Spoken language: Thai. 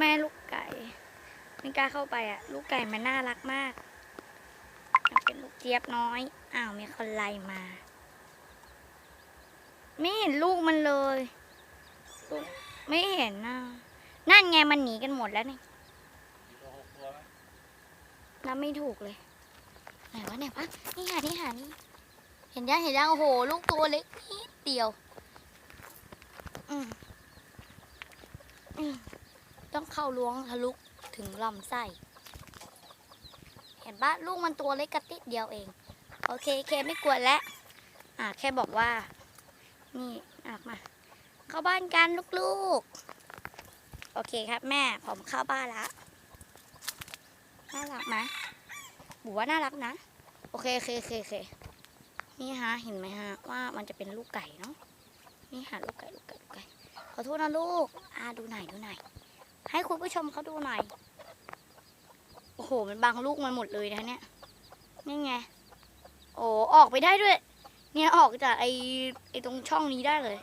แม่ลูกไก่ไม่กล้าเข้าไปอะ ลูกไก่มันน่ารักมาก มันเป็นลูกเจี๊ยบน้อย อ้าวมีคนไล่มา ไม่เห็นลูกมันเลยลูกไม่เห็นนะนั่นไงมันหนีกันหมดแล้วนี่นับไม่ถูกเลย ไหนวะไหนวะนี่หานี่หานี่ เห็นยังเห็นยังโอ้โห ลูกตัวเล็กนิดเดียว อืมอืม ต้องเข้าล้วงทะลุถึงลำไส้ เห็นปะลูกมันตัวเล็กกระติดเดียวเอง โอเคเคไม่กลัวแล้วอ่าแค่บอกว่า นี่อะมา เข้าบ้านกันลูกๆ โอเคครับแม่ผมเข้าบ้านละน่ารักไหมบูว่าน่ารักนะ โอเคโอเคโอเคโอเคนี่ฮะเห็นไหมฮะว่ามันจะเป็นลูกไก่เนาะนี่หาลูกไก่ลูกไก่ลูกไก่ขอโทษนะลูก อ่าดูไหนดูไหน ให้คุณผู้ชมเขาดูหน่อย โอ้โห มันบางลูกมันหมดเลยนะเนี่ย นี่ไง โอ้ออกไปได้ด้วย เนี่ยออกจากไอไอตรงช่องนี้ได้เลย